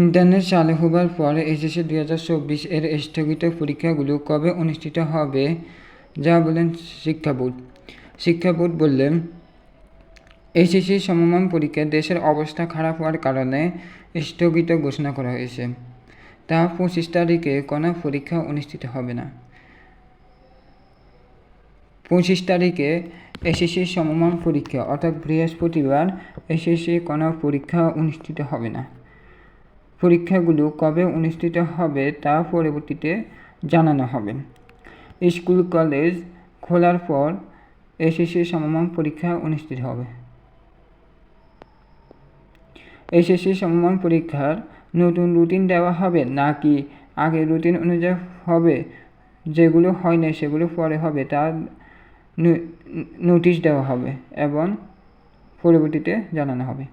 Internet চালু হবার পর এসএসসি দুই হাজার চব্বিশ এর স্থগিত পরীক্ষাগুলো কবে অনুষ্ঠিত হবে, যা বলেন শিক্ষা বোর্ড শিক্ষা বোর্ড বললেন, এসএসসি সমমান পরীক্ষা দেশের অবস্থা খারাপ হওয়ার কারণে স্থগিত ঘোষণা করা হয়েছে। তা পঁচিশ তারিখে কোনো পরীক্ষা অনুষ্ঠিত হবে না। পঁচিশ তারিখে এসএসসি সমমান পরীক্ষা, অর্থাৎ বৃহস্পতিবার, এসএসসি কোনো পরীক্ষা অনুষ্ঠিত হবে না। পরীক্ষাগুলো কবে অনুষ্ঠিত হবে তা পরবর্তীতে জানানো হবে। স্কুল, কলেজ খোলার পর এসএসসি সমমান পরীক্ষা অনুষ্ঠিত হবে। এসএসসি সমমান পরীক্ষার নতুন রুটিন দেওয়া হবে নাকি আগে রুটিন অনুযায়ী হবে? যেগুলো হয় না সেগুলো পরে হবে তার নোটিশ দেওয়া হবে এবং পরবর্তীতে জানানো হবে।